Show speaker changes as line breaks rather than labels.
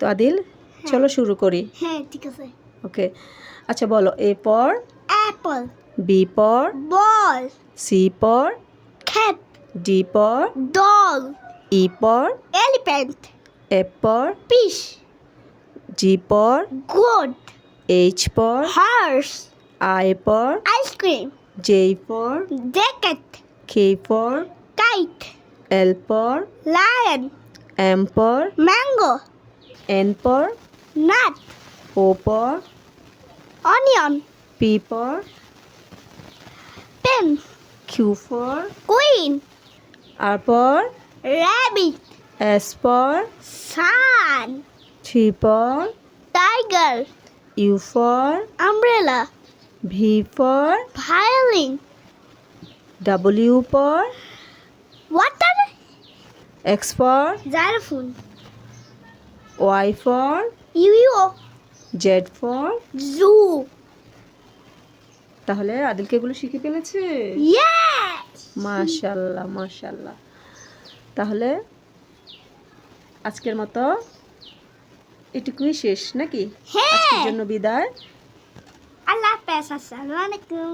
তো আদিল চলো শুরু করি।
হ্যাঁ ঠিক আছে।
ওকে আচ্ছা বলো এ for?
Apple.
B for?
Ball.
C for?
cat
D for?
dog
E for?
elephant
F for?
fish
G for?
goat
H for?
horse
I for?
ice cream
J for?
jacket
K for?
kite
L for?
lion
M for?
mango
N for
nut
O for
onion
P for
pen
Q for
queen
R for
rabbit
S for
sun
T for
tiger
U for
umbrella
V for
violin
W for
water
X for
xylophone
Y for
yo-yo
Z for
zoo.
তাহলে আদিলকে এগুলো শিখে ফেলেছে?
Yes!
মাশাল্লাহ মাশাল্লাহ। তাহলে আজকের মতো এটুকুই শেষ নাকি?
হ্যাঁ!
আজকের জন্য বিদায়।
আল্লাহ হাফেজ আসসালামু আলাইকুম।